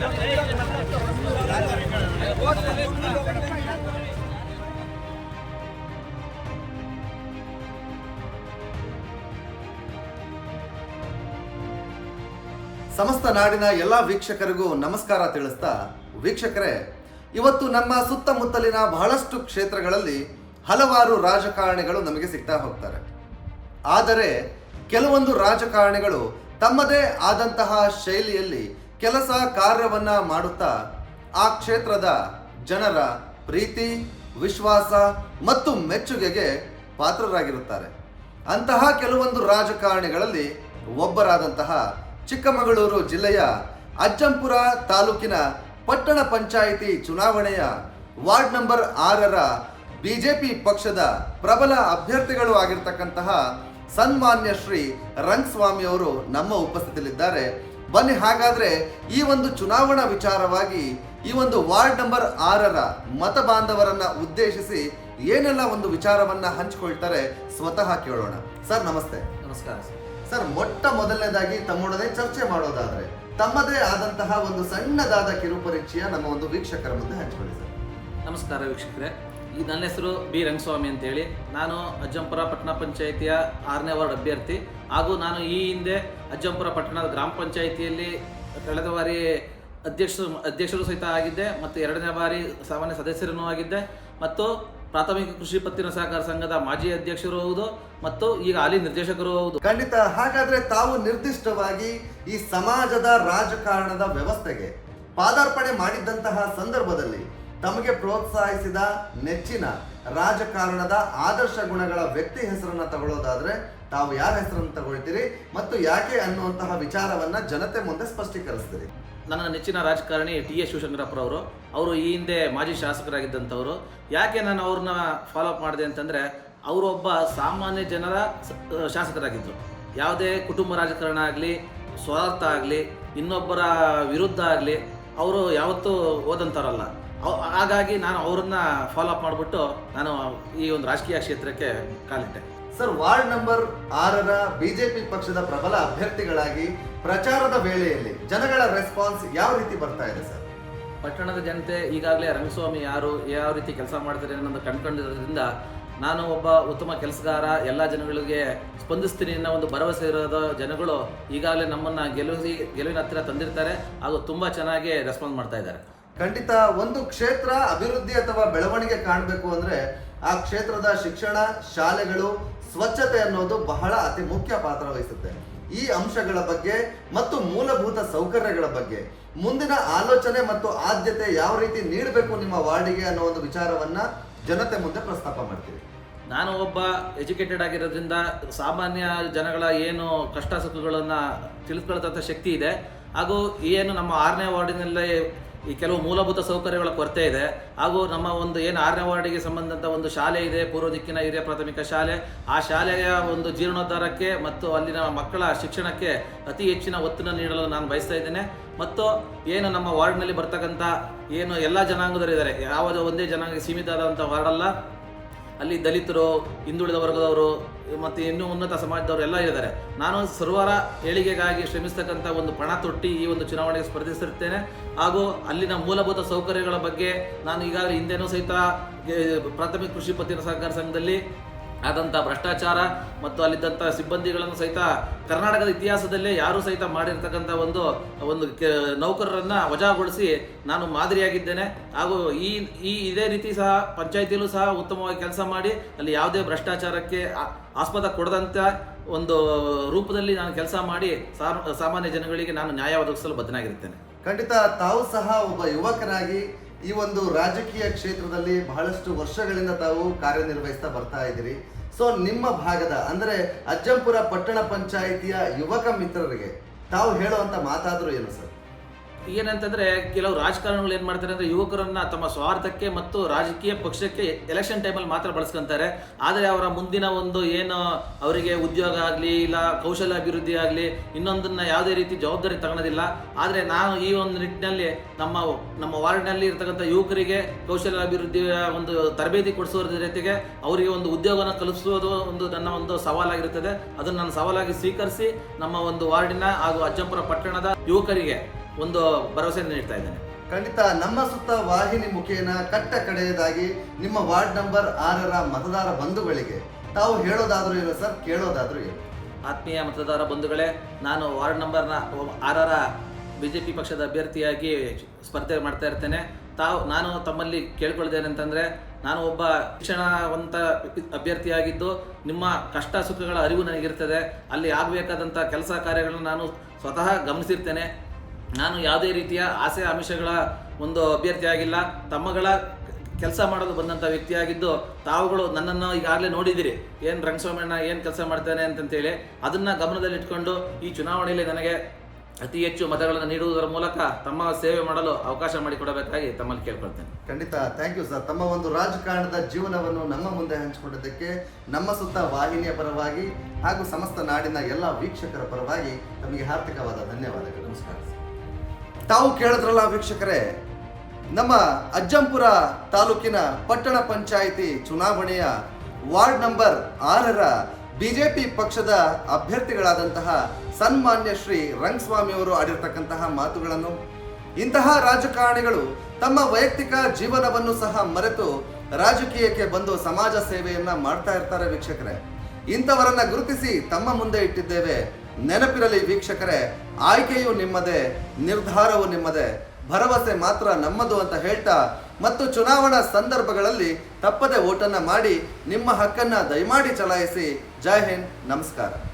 ಸಮಸ್ತ ನಾಡಿನ ಎಲ್ಲ ವೀಕ್ಷಕರಿಗೂ ನಮಸ್ಕಾರ ತಿಳಿಸ್ತಾ, ವೀಕ್ಷಕರೇ, ಇವತ್ತು ನಮ್ಮ ಸುತ್ತಮುತ್ತಲಿನ ಬಹಳಷ್ಟು ಕ್ಷೇತ್ರಗಳಲ್ಲಿ ಹಲವಾರು ರಾಜಕಾರಣಿಗಳು ನಮಗೆ ಸಿಗ್ತಾ ಹೋಗ್ತಾರೆ. ಆದರೆ, ಕೆಲವೊಂದು ರಾಜಕಾರಣಿಗಳು ತಮ್ಮದೇ ಆದಂತಹ ಶೈಲಿಯಲ್ಲಿ ಕೆಲಸ ಕಾರ್ಯವನ್ನ ಮಾಡುತ್ತಾ ಆ ಕ್ಷೇತ್ರದ ಜನರ ಪ್ರೀತಿ, ವಿಶ್ವಾಸ ಮತ್ತು ಮೆಚ್ಚುಗೆಗೆ ಪಾತ್ರರಾಗಿರುತ್ತಾರೆ. ಅಂತಹ ಕೆಲವೊಂದು ರಾಜಕಾರಣಿಗಳಲ್ಲಿ ಒಬ್ಬರಾದಂತಹ ಚಿಕ್ಕಮಗಳೂರು ಜಿಲ್ಲೆಯ ಅಜ್ಜಂಪುರ ತಾಲೂಕಿನ ಪಟ್ಟಣ ಪಂಚಾಯಿತಿ ಚುನಾವಣೆಯ ವಾರ್ಡ್ ನಂಬರ್ ಆರರ ಬಿಜೆಪಿ ಪಕ್ಷದ ಪ್ರಬಲ ಅಭ್ಯರ್ಥಿಗಳು ಆಗಿರ್ತಕ್ಕಂತಹ ಸನ್ಮಾನ್ಯ ಶ್ರೀ ರಂಗಸ್ವಾಮಿ ಅವರು ನಮ್ಮ ಉಪಸ್ಥಿತಿಯಲ್ಲಿದ್ದಾರೆ. ಬನ್ನಿ ಹಾಗಾದ್ರೆ ಈ ಒಂದು ಚುನಾವಣಾ ವಿಚಾರವಾಗಿ ಈ ಒಂದು ವಾರ್ಡ್ ನಂಬರ್ ಆರರ ಮತ ಬಾಂಧವರನ್ನ ಉದ್ದೇಶಿಸಿ ಏನೆಲ್ಲ ಒಂದು ವಿಚಾರವನ್ನ ಹಂಚಿಕೊಳ್ತಾರೆ ಸ್ವತಃ ಕೇಳೋಣ. ಸರ್ ನಮಸ್ತೆ. ನಮಸ್ಕಾರ. ಸರ್. ಮೊಟ್ಟ ಮೊದಲನೇದಾಗಿ ತಮ್ಮೊಡನೆ ಚರ್ಚೆ ಮಾಡೋದಾದ್ರೆ ತಮ್ಮದೇ ಆದಂತಹ ಒಂದು ಸಣ್ಣದಾದ ಕಿರುಪರೀಕ್ಷೆಯ ನಮ್ಮ ಒಂದು ವೀಕ್ಷಕರ ಮುಂದೆ ಹಂಚಿಕೊಳ್ಳಿ ಸರ್. ನಮಸ್ಕಾರ ವೀಕ್ಷಕರೇ. ಈ ನನ್ನ ಹೆಸರು ಬಿ ರಂಗಸ್ವಾಮಿ ಅಂತೇಳಿ. ನಾನು ಅಜ್ಜಂಪುರ ಪಟ್ಟಣ ಪಂಚಾಯಿತಿಯ ಆರನೇ ವಾರ್ಡ್ ಅಭ್ಯರ್ಥಿ. ಹಾಗೂ ನಾನು ಈ ಹಿಂದೆ ಅಜ್ಜಂಪುರ ಪಟ್ಟಣದ ಗ್ರಾಮ ಪಂಚಾಯಿತಿಯಲ್ಲಿ ಕಳೆದ ಬಾರಿ ಅಧ್ಯಕ್ಷರು ಅಧ್ಯಕ್ಷರು ಸಹಿತ ಆಗಿದ್ದೆ ಮತ್ತು ಎರಡನೇ ಬಾರಿ ಸಾಮಾನ್ಯ ಸದಸ್ಯರನ್ನೂ ಆಗಿದ್ದೆ. ಮತ್ತು ಪ್ರಾಥಮಿಕ ಕೃಷಿ ಪತ್ತಿನ ಸಹಕಾರ ಸಂಘದ ಮಾಜಿ ಅಧ್ಯಕ್ಷರು ಹೌದು ಮತ್ತು ಈಗ ಹಾಲಿ ನಿರ್ದೇಶಕರು ಹೌದು. ಖಂಡಿತ, ಹಾಗಾದ್ರೆ ತಾವು ನಿರ್ದಿಷ್ಟವಾಗಿ ಈ ಸಮಾಜದ ರಾಜಕಾರಣದ ವ್ಯವಸ್ಥೆಗೆ ಪಾದಾರ್ಪಣೆ ಮಾಡಿದ್ದಂತಹ ಸಂದರ್ಭದಲ್ಲಿ ತಮಗೆ ಪ್ರೋತ್ಸಾಹಿಸಿದ ನೆಚ್ಚಿನ ರಾಜಕಾರಣದ ಆದರ್ಶ ಗುಣಗಳ ವ್ಯಕ್ತಿ ಹೆಸರನ್ನ ತಗೊಳ್ಳೋದಾದ್ರೆ ತಾವು ಯಾರ ಹೆಸರನ್ನು ತಗೊಳ್ತೀರಿ ಮತ್ತು ಯಾಕೆ ಅನ್ನುವಂತಹ ವಿಚಾರವನ್ನ ಜನತೆ ಮುಂದೆ ಸ್ಪಷ್ಟೀಕರಿಸ್ತೀರಿ. ನನ್ನ ನೆಚ್ಚಿನ ರಾಜಕಾರಣಿ ಟಿ ಎಸ್ ಶಿವಶಂಕರಪ್ಪರವರು ಅವರು ಈ ಹಿಂದೆ ಮಾಜಿ ಶಾಸಕರಾಗಿದ್ದಂಥವರು. ಯಾಕೆ ನಾನು ಅವ್ರನ್ನ ಫಾಲೋ ಅಪ್ ಮಾಡಿದೆ ಅಂತಂದರೆ ಅವರು ಒಬ್ಬ ಸಾಮಾನ್ಯ ಜನರ ಶಾಸಕರಾಗಿದ್ದರು. ಯಾವುದೇ ಕುಟುಂಬ ರಾಜಕಾರಣ ಆಗಲಿ, ಸ್ವಾರ್ಥ ಆಗಲಿ, ಇನ್ನೊಬ್ಬರ ವಿರುದ್ಧ ಆಗಲಿ, ಅವರು ಯಾವತ್ತೂ ಓದಂಥವ್ರಲ್ಲ ಅವ್- ಹಾಗಾಗಿ ನಾನು ಅವ್ರನ್ನ ಫಾಲೋ ಅಪ್ ಮಾಡಿಬಿಟ್ಟು ನಾನು ಈ ಒಂದು ರಾಜಕೀಯ ಕ್ಷೇತ್ರಕ್ಕೆ ಕಾಲಿಟ್ಟೆ. ಸರ್ ವಾರ್ಡ್ ನಂಬರ್ ಆರರ ಬಿಜೆಪಿ ಪಕ್ಷದ ಪ್ರಬಲ ಅಭ್ಯರ್ಥಿಗಳಾಗಿ ಪ್ರಚಾರದ ವೇಳೆಯಲ್ಲಿ ಜನಗಳ ರೆಸ್ಪಾನ್ಸ್ ಯಾವ ರೀತಿ ಬರ್ತಾ ಇದೆ ಸರ್? ಪಟ್ಟಣದ ಜನತೆ ಈಗಾಗಲೇ ರಂಗಸ್ವಾಮಿ ಯಾರು ಯಾವ ರೀತಿ ಕೆಲಸ ಮಾಡ್ತಾರೆ ಅನ್ನೋದು ಕಂಡುಕೊಂಡಿರೋದ್ರಿಂದ ನಾನು ಒಬ್ಬ ಉತ್ತಮ ಕೆಲಸಗಾರ ಎಲ್ಲ ಜನಗಳಿಗೆ ಸ್ಪಂದಿಸ್ತೀನಿ ಅನ್ನೋ ಒಂದು ಭರವಸೆ ಇರೋದ ಜನಗಳು ಈಗಾಗಲೇ ನಮ್ಮನ್ನು ಗೆಲುವಿ ಗೆಲುವಿನ ಹತ್ತಿರ ತಂದಿರ್ತಾರೆ ಹಾಗೂ ತುಂಬ ಚೆನ್ನಾಗಿ ರೆಸ್ಪಾನ್ಸ್ ಮಾಡ್ತಾ ಇದ್ದಾರೆ. ಖಂಡಿತ ಒಂದು ಕ್ಷೇತ್ರ ಅಭಿವೃದ್ಧಿ ಅಥವಾ ಬೆಳವಣಿಗೆ ಕಾಣಬೇಕು ಅಂದ್ರೆ ಆ ಕ್ಷೇತ್ರದ ಶಿಕ್ಷಣ, ಶಾಲೆಗಳು, ಸ್ವಚ್ಛತೆ ಅನ್ನೋದು ಬಹಳ ಅತಿ ಮುಖ್ಯ ಪಾತ್ರ ವಹಿಸುತ್ತೆ. ಈ ಅಂಶಗಳ ಬಗ್ಗೆ ಮತ್ತು ಮೂಲಭೂತ ಸೌಕರ್ಯಗಳ ಬಗ್ಗೆ ಮುಂದಿನ ಆಲೋಚನೆ ಮತ್ತು ಆದ್ಯತೆ ಯಾವ ರೀತಿ ನೀಡಬೇಕು ನಿಮ್ಮ ವಾರ್ಡಿಗೆ ಅನ್ನೋ ಒಂದು ವಿಚಾರವನ್ನ ಜನತೆ ಮುಂದೆ ಪ್ರಸ್ತಾಪ ಮಾಡ್ತೀವಿ. ನಾನು ಒಬ್ಬ ಎಜುಕೇಟೆಡ್ ಆಗಿರೋದ್ರಿಂದ ಸಾಮಾನ್ಯ ಜನಗಳ ಏನು ಕಷ್ಟ ಸುಖಗಳನ್ನು ತಿಳಿದುಕೊಳ್ಳತಕ್ಕ ಶಕ್ತಿ ಇದೆ. ಹಾಗೂ ಏನು ನಮ್ಮ ಆರನೇ ವಾರ್ಡಿನಲ್ಲಿ ಈ ಕೆಲವು ಮೂಲಭೂತ ಸೌಕರ್ಯಗಳ ಕೊರತೆ ಇದೆ. ಹಾಗೂ ನಮ್ಮ ಒಂದು ಏನು ಆರನೇ ವಾರ್ಡಿಗೆ ಸಂಬಂಧಂತ ಒಂದು ಶಾಲೆ ಇದೆ, ಪೂರ್ವ ದಿಕ್ಕಿನ ಹಿರಿಯ ಪ್ರಾಥಮಿಕ ಶಾಲೆ. ಆ ಶಾಲೆಯ ಒಂದು ಜೀರ್ಣೋದ್ಧಾರಕ್ಕೆ ಮತ್ತು ಅಲ್ಲಿನ ಮಕ್ಕಳ ಶಿಕ್ಷಣಕ್ಕೆ ಅತಿ ಹೆಚ್ಚಿನ ಒತ್ತನ್ನು ನೀಡಲು ನಾನು ಬಯಸ್ತಾ ಇದ್ದೇನೆ. ಮತ್ತು ಏನು ನಮ್ಮ ವಾರ್ಡ್ನಲ್ಲಿ ಬರ್ತಕ್ಕಂಥ ಏನು ಎಲ್ಲ ಜನಾಂಗದವರಿದ್ದಾರೆ ಯಾವುದೋ ಒಂದೇ ಜನಾಂಗಕ್ಕೆ ಸೀಮಿತ ಆದಂಥ ವಾರ್ಡ್ ಅಲ್ಲ ದಲಿತರು, ಹಿಂದುಳಿದ ವರ್ಗದವರು, ಮತ್ತು ಇನ್ನೂ ಉನ್ನತ ಸಮಾಜದವರು ಎಲ್ಲ ಇದ್ದಾರೆ. ನಾನು ಸರ್ವರ ಏಳಿಗೆಗಾಗಿ ಶ್ರಮಿಸ್ತಕ್ಕಂಥ ಒಂದು ಪಣ ತೊಟ್ಟಿ ಈ ಒಂದು ಚುನಾವಣೆಗೆ ಸ್ಪರ್ಧಿಸಿರ್ತೇನೆ. ಹಾಗೂ ಅಲ್ಲಿನ ಮೂಲಭೂತ ಸೌಕರ್ಯಗಳ ಬಗ್ಗೆ ನಾನು ಈಗಾಗಲೇ ಹಿಂದೆನೂ ಸಹಿತ ಪ್ರಾಥಮಿಕ ಕೃಷಿ ಪತ್ತಿನ ಸಹಕಾರ ಸಂಘದಲ್ಲಿ ಆದಂಥ ಭ್ರಷ್ಟಾಚಾರ ಮತ್ತು ಅಲ್ಲಿದ್ದಂಥ ಸಿಬ್ಬಂದಿಗಳನ್ನು ಸಹಿತ ಕರ್ನಾಟಕದ ಇತಿಹಾಸದಲ್ಲೇ ಯಾರೂ ಸಹಿತ ಮಾಡಿರ್ತಕ್ಕಂಥ ಒಂದು ಒಂದು ನೌಕರರನ್ನು ವಜಾಗೊಳಿಸಿ ನಾನು ಮಾದರಿಯಾಗಿದ್ದೇನೆ. ಹಾಗೂ ಈ ಈ ಇದೇ ರೀತಿ ಸಹ ಪಂಚಾಯಿತಿಯಲ್ಲೂ ಸಹ ಉತ್ತಮವಾಗಿ ಕೆಲಸ ಮಾಡಿ ಅಲ್ಲಿ ಯಾವುದೇ ಭ್ರಷ್ಟಾಚಾರಕ್ಕೆ ಆಸ್ಪದ ಕೊಡದಂಥ ಒಂದು ರೂಪದಲ್ಲಿ ನಾನು ಕೆಲಸ ಮಾಡಿ ಸಾಮಾನ್ಯ ಜನಗಳಿಗೆ ನಾನು ನ್ಯಾಯ ಒದಗಿಸಲು ಬದ್ಧನಾಗಿರುತ್ತೇನೆ. ಖಂಡಿತ ತಾವು ಸಹ ಒಬ್ಬ ಯುವಕರಾಗಿ ಈ ಒಂದು ರಾಜಕೀಯ ಕ್ಷೇತ್ರದಲ್ಲಿ ಬಹಳಷ್ಟು ವರ್ಷಗಳಿಂದ ತಾವು ಕಾರ್ಯನಿರ್ವಹಿಸ್ತಾ ಬರ್ತಾ ಇದ್ದೀರಿ. ಸೊ ನಿಮ್ಮ ಭಾಗದ, ಅಂದರೆ ಅಜ್ಜಂಪುರ ಪಟ್ಟಣ ಪಂಚಾಯಿತಿಯ ಯುವಕ ಮಿತ್ರರಿಗೆ ತಾವು ಹೇಳುವಂಥ ಮಾತಾದರೂ ಏನು ಸರ್? ಏನಂತಂದ್ರೆ ಕೆಲವು ರಾಜಕಾರಣಿಗಳು ಏನ್ ಮಾಡ್ತಾರೆ ಅಂದ್ರೆ ಯುವಕರನ್ನ ತಮ್ಮ ಸ್ವಾರ್ಥಕ್ಕೆ ಮತ್ತು ರಾಜಕೀಯ ಪಕ್ಷಕ್ಕೆ ಎಲೆಕ್ಷನ್ ಟೈಮಲ್ಲಿ ಮಾತ್ರ ಬಳಸ್ಕೊಂತಾರೆ. ಆದರೆ ಅವರ ಮುಂದಿನ ಒಂದು ಏನು ಅವರಿಗೆ ಉದ್ಯೋಗ ಆಗಲಿ ಇಲ್ಲ ಕೌಶಲ್ಯ ಅಭಿವೃದ್ಧಿ ಆಗಲಿ ಇನ್ನೊಂದನ್ನ ಯಾವುದೇ ರೀತಿ ಜವಾಬ್ದಾರಿ ತಗೊಳ್ಳೋದಿಲ್ಲ ಆದರೆ ನಾನು ಈ ಒಂದು ನಿಟ್ಟಿನಲ್ಲಿ ನಮ್ಮ ನಮ್ಮ ವಾರ್ಡ್ನಲ್ಲಿ ಇರ್ತಕ್ಕಂಥ ಯುವಕರಿಗೆ ಕೌಶಲ್ಯ ಅಭಿವೃದ್ಧಿಯ ಒಂದು ತರಬೇತಿ ಕೊಡಿಸೋದ್ರ ಜೊತೆಗೆ ಅವರಿಗೆ ಒಂದು ಉದ್ಯೋಗವನ್ನು ಕಲ್ಪಿಸೋದು ಒಂದು ನನ್ನ ಒಂದು ಸವಾಲಾಗಿರುತ್ತದೆ. ಅದನ್ನು ನಾನು ಸವಾಲಾಗಿ ಸ್ವೀಕರಿಸಿ ನಮ್ಮ ಒಂದು ವಾರ್ಡಿನ ಹಾಗೂ ಅಜ್ಜಂಪುರ ಪಟ್ಟಣದ ಯುವಕರಿಗೆ ಒಂದು ಭರವಸೆಯನ್ನು ನೀಡ್ತಾ ಇದ್ದೇನೆ. ಖಂಡಿತ ನಮ್ಮ ಸುತ್ತ ವಾಹಿನಿ ಮುಖೇನ ಕಟ್ಟ ಕಡೆಯದಾಗಿ ನಿಮ್ಮ ವಾರ್ಡ್ ನಂಬರ್ ಆರರ ಮತದಾರ ಬಂಧುಗಳಿಗೆ ತಾವು ಹೇಳೋದಾದ್ರೂ ಏನು ಸರ್ ಕೇಳೋದಾದ್ರೂ ಏನು ಆತ್ಮೀಯ ಮತದಾರ ಬಂಧುಗಳೇ ನಾನು ವಾರ್ಡ್ ನಂಬರ್ನ ಆರರ ಬಿ ಜೆ ಪಿ ಪಕ್ಷದ ಅಭ್ಯರ್ಥಿಯಾಗಿ ಸ್ಪರ್ಧೆ ಮಾಡ್ತಾ ಇರ್ತೇನೆ. ತಾವು ನಾನು ತಮ್ಮಲ್ಲಿ ಕೇಳ್ಕೊಳ್ದೇನೆಂತಂದರೆ ನಾನು ಒಬ್ಬ ಶಿಕ್ಷಣವಂತ ಅಭ್ಯರ್ಥಿಯಾಗಿದ್ದು ನಿಮ್ಮ ಕಷ್ಟ ಸುಖಗಳ ಅರಿವು ನನಗಿರ್ತದೆ. ಅಲ್ಲಿ ಆಗಬೇಕಾದಂಥ ಕೆಲಸ ಕಾರ್ಯಗಳನ್ನು ನಾನು ಸ್ವತಃ ಗಮನಿಸಿರ್ತೇನೆ. ನಾನು ಯಾವುದೇ ರೀತಿಯ ಆಸೆ ಆಮಿಷಗಳ ಒಂದು ಅಭ್ಯರ್ಥಿಯಾಗಿಲ್ಲ ತಮ್ಮಗಳ ಕೆಲಸ ಮಾಡಲು ಬಂದಂಥ ವ್ಯಕ್ತಿಯಾಗಿದ್ದು ತಾವುಗಳು ನನ್ನನ್ನು ಈಗಾಗಲೇ ನೋಡಿದ್ದೀರಿ. ಏನು ರಂಗಸ್ವಾಮಣ್ಣ ಏನು ಕೆಲಸ ಮಾಡ್ತಾನೆ ಅಂತಂತೇಳಿ ಅದನ್ನು ಗಮನದಲ್ಲಿಟ್ಕೊಂಡು ಈ ಚುನಾವಣೆಯಲ್ಲಿ ನನಗೆ ಅತಿ ಹೆಚ್ಚು ಮತಗಳನ್ನು ನೀಡುವುದರ ಮೂಲಕ ತಮ್ಮ ಸೇವೆ ಮಾಡಲು ಅವಕಾಶ ಮಾಡಿಕೊಡಬೇಕಾಗಿ ತಮ್ಮಲ್ಲಿ ಕೇಳ್ಕೊಳ್ತೇನೆ. ಖಂಡಿತ. ಥ್ಯಾಂಕ್ ಯು ಸರ್ ತಮ್ಮ ಒಂದು ರಾಜಕಾರಣದ ಜೀವನವನ್ನು ನಮ್ಮ ಮುಂದೆ ಹಂಚಿಕೊಂಡಿದ್ದಕ್ಕೆ, ನಮ್ಮ ಸುತ್ತ ವಾಹಿನಿಯ ಪರವಾಗಿ ಹಾಗೂ ಸಮಸ್ತ ನಾಡಿನ ಎಲ್ಲ ವೀಕ್ಷಕರ ಪರವಾಗಿ ತಮಗೆ ಹಾರ್ದಿಕವಾದ ಧನ್ಯವಾದಗಳು. ನಮಸ್ಕಾರ ತಾವು ಕೇಳಿದ್ರಲ್ಲ ವೀಕ್ಷಕರೇ, ನಮ್ಮ ಅಜ್ಜಂಪುರ ತಾಲೂಕಿನ ಪಟ್ಟಣ ಪಂಚಾಯಿತಿ ಚುನಾವಣೆಯ ವಾರ್ಡ್ ನಂಬರ್ ಆರರ ಬಿಜೆಪಿ ಪಕ್ಷದ ಅಭ್ಯರ್ಥಿಗಳಾದಂತಹ ಸನ್ಮಾನ್ಯ ಶ್ರೀ ರಂಗಸ್ವಾಮಿಯವರು ಆಡಿರ್ತಕ್ಕಂತಹ ಮಾತುಗಳನ್ನು, ಇಂತಹ ರಾಜಕಾರಣಿಗಳು ತಮ್ಮ ವೈಯಕ್ತಿಕ ಜೀವನವನ್ನು ಸಹ ಮರೆತು ರಾಜಕೀಯಕ್ಕೆ ಬಂದು ಸಮಾಜ ಸೇವೆಯನ್ನ ಮಾಡ್ತಾ ಇರ್ತಾರೆ ವೀಕ್ಷಕರೇ. ಇಂಥವರನ್ನ ಗುರುತಿಸಿ ತಮ್ಮ ಮುಂದೆ ಇಟ್ಟಿದ್ದೇವೆ. ನೆನಪಿರಲಿ ವೀಕ್ಷಕರೇ, ಆಯ್ಕೆಯು ನಿಮ್ಮದೇ, ನಿರ್ಧಾರವು ನಿಮ್ಮದೇ, ಭರವಸೆ ಮಾತ್ರ ನಮ್ಮದು ಅಂತ ಹೇಳ್ತಾ ಮತ್ತು ಚುನಾವಣಾ ಸಂದರ್ಭಗಳಲ್ಲಿ ತಪ್ಪದೆ ಓಟನ್ನ ಮಾಡಿ ನಿಮ್ಮ ಹಕ್ಕನ್ನ ದಯಮಾಡಿ ಚಲಾಯಿಸಿ. ಜೈ ಹಿಂದ್, ನಮಸ್ಕಾರ.